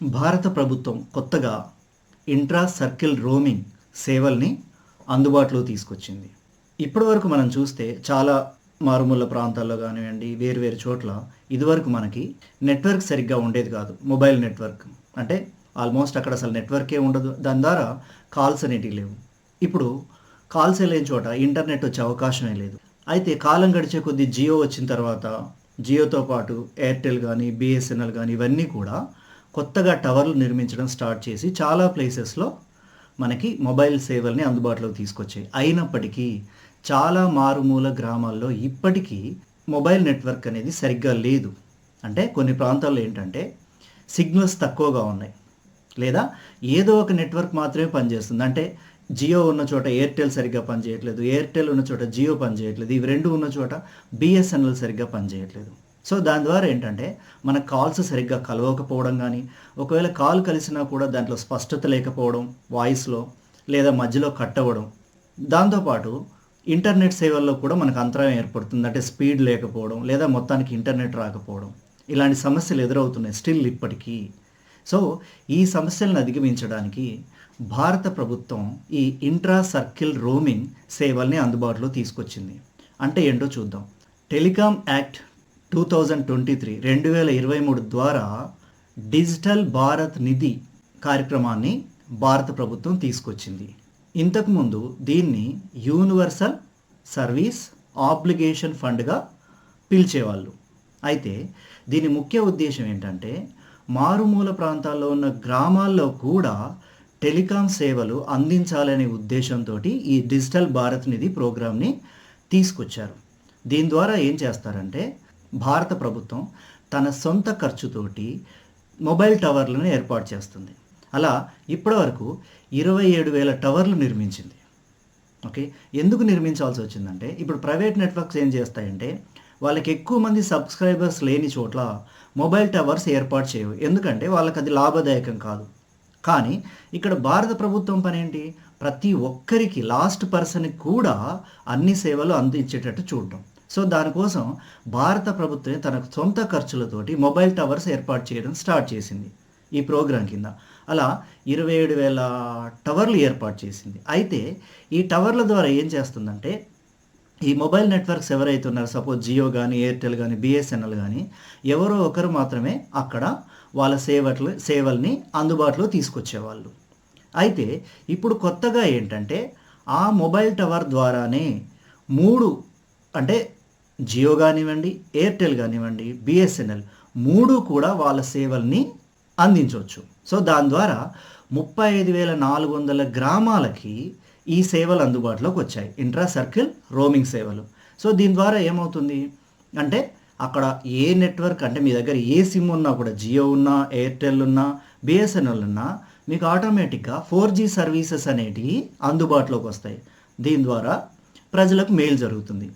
భారత ప్రభుత్వం కొత్తగా ఇంట్రా సర్కిల్ రోమింగ్ సేవల్ని అందుబాటులో తీసుకొచ్చింది. ఇప్పటివరకు మనం చూస్తే చాలా మారుమూల ప్రాంతాల్లో కానివ్వండి వేరు వేరు చోట్ల ఇదివరకు మనకి నెట్వర్క్ సరిగ్గా ఉండేది కాదు. మొబైల్ నెట్వర్క్ అంటే ఆల్మోస్ట్ అక్కడ అసలు నెట్వర్కే ఉండదు. దాని ద్వారా కాల్స్ అనేటివి లేవు. ఇప్పుడు కాల్స్ లేని చోట ఇంటర్నెట్ వచ్చే అవకాశమే లేదు. అయితే కాలం గడిచే కొద్దీ జియో వచ్చిన తర్వాత జియోతో పాటు ఎయిర్టెల్ కానీ బిఎస్ఎన్ఎల్ కానీ ఇవన్నీ కూడా కొత్తగా టవర్లు నిర్మించడం స్టార్ట్ చేసి చాలా ప్లేసెస్లో మనకి మొబైల్ సేవల్ని అందుబాటులోకి తీసుకొచ్చాయి. అయినప్పటికీ చాలా మారుమూల గ్రామాల్లో ఇప్పటికీ మొబైల్ నెట్వర్క్ అనేది సరిగ్గా లేదు. అంటే కొన్ని ప్రాంతాల్లో ఏంటంటే సిగ్నల్స్ తక్కువగా ఉన్నాయి. లేదా ఏదో ఒక నెట్వర్క్ మాత్రమే పనిచేస్తుంది. అంటే జియో ఉన్న చోట ఎయిర్టెల్ సరిగ్గా పనిచేయట్లేదు ఎయిర్టెల్ ఉన్న చోట జియో పనిచేయట్లేదు ఇవి రెండు ఉన్న చోట బిఎస్ఎన్ఎల్ సరిగ్గా పనిచేయట్లేదు. సో దాని ద్వారా ఏంటంటే మన కాల్స్ సరిగ్గా కలవకపోవడం కానీ ఒకవేళ కాల్ కలిసినా కూడా దాంట్లో స్పష్టత లేకపోవడం వాయిస్లో లేదా మధ్యలో కట్ అవ్వడం దాంతోపాటు ఇంటర్నెట్ సేవల్లో కూడా మనకు అంతరాయం ఏర్పడుతుంది. అంటే స్పీడ్ లేకపోవడం లేదా మొత్తానికి ఇంటర్నెట్ రాకపోవడం. ఇలాంటి సమస్యలు ఎదురవుతున్నాయి స్టిల్ ఇప్పటికీ. సో ఈ సమస్యలను అధిగమించడానికి భారత ప్రభుత్వం ఈ ఇంట్రా సర్కిల్ రోమింగ్ సేవల్ని అందుబాటులో తీసుకొచ్చింది. అంటే ఏంటో చూద్దాం. Telecom act two thousand twenty three రెండు వేల ఇరవై మూడు ద్వారా డిజిటల్ భారత్ నిధి కార్యక్రమాన్ని భారత ప్రభుత్వం తీసుకొచ్చింది. ఇంతకుముందు దీన్ని యూనివర్సల్ సర్వీస్ ఆబ్లిగేషన్ ఫండ్గా పిలిచేవాళ్ళు. అయితే దీని ముఖ్య ఉద్దేశం ఏంటంటే మారుమూల ప్రాంతాల్లో ఉన్న గ్రామాల్లో కూడా టెలికాం సేవలు అందించాలనే ఉద్దేశంతో ఈ డిజిటల్ భారత్ నిధి ప్రోగ్రామ్ని తీసుకొచ్చారు. దీని ద్వారా ఏం చేస్తారంటే భారత ప్రభుత్వం తన సొంత ఖర్చుతోటి మొబైల్ టవర్లను ఏర్పాటు చేస్తుంది. అలా ఇప్పటివరకు ఇరవై ఏడు వేల టవర్లు నిర్మించింది. ఓకే? ఎందుకు నిర్మించాల్సి వచ్చిందంటే ఇప్పుడు ప్రైవేట్ నెట్వర్క్స్ ఏం చేస్తాయంటే వాళ్ళకి ఎక్కువ మంది సబ్స్క్రైబర్స్ లేని చోట్ల మొబైల్ టవర్స్ ఏర్పాటు చేయవు. ఎందుకంటే వాళ్ళకి అది లాభదాయకం కాదు. కానీ ఇక్కడ భారత ప్రభుత్వం పని ఏంటి ప్రతి ఒక్కరికి లాస్ట్ పర్సన్కి కూడా అన్ని సేవలు అందించేటట్టు చూడటం. సో దానికోసం భారత ప్రభుత్వమే తన సొంత ఖర్చులతోటి మొబైల్ టవర్స్ ఏర్పాటు చేయడం స్టార్ట్ చేసింది ఈ ప్రోగ్రాం కింద. అలా ఇరవై ఏడు వేల టవర్లు ఏర్పాటు చేసింది. అయితే ఈ టవర్ల ద్వారా ఏం చేస్తుందంటే ఈ మొబైల్ నెట్వర్క్స్ ఎవరైతే ఉన్నారో సపోజ్ జియో కానీ ఎయిర్టెల్ కానీ బిఎస్ఎన్ఎల్ కానీ ఎవరో ఒకరు మాత్రమే అక్కడ వాళ్ళ సేవలు సేవల్ని అందుబాటులో తీసుకొచ్చేవాళ్ళు. అయితే ఇప్పుడు కొత్తగా ఏంటంటే ఆ మొబైల్ టవర్ ద్వారానే మూడు అంటే జియో కానివ్వండి ఎయిర్టెల్ కానివ్వండి బిఎస్ఎన్ఎల్ మూడు కూడా వాళ్ళ సేవల్ని అందించవచ్చు. సో దాని ద్వారా ముప్పై ఐదు వేల నాలుగు వందల గ్రామాలకి ఈ సేవలు అందుబాటులోకి వచ్చాయి. ఇంట్రా సర్కిల్ రోమింగ్ సేవలు. సో దీని ద్వారా ఏమవుతుంది? అంటే అక్కడ ఏ నెట్వర్క్ అంటే మీ దగ్గర ఏ సిమ్ ఉన్నా కూడా జియో ఉన్నా ఎయిర్టెల్ ఉన్నా బిఎస్ఎన్ఎల్ ఉన్నా మీకు ఆటోమేటిక్గా ఫోర్ జీ సర్వీసెస్ అనేటివి అందుబాటులోకి వస్తాయి. దీని ద్వారా ప్రజలకు మేలు జరుగుతుంది.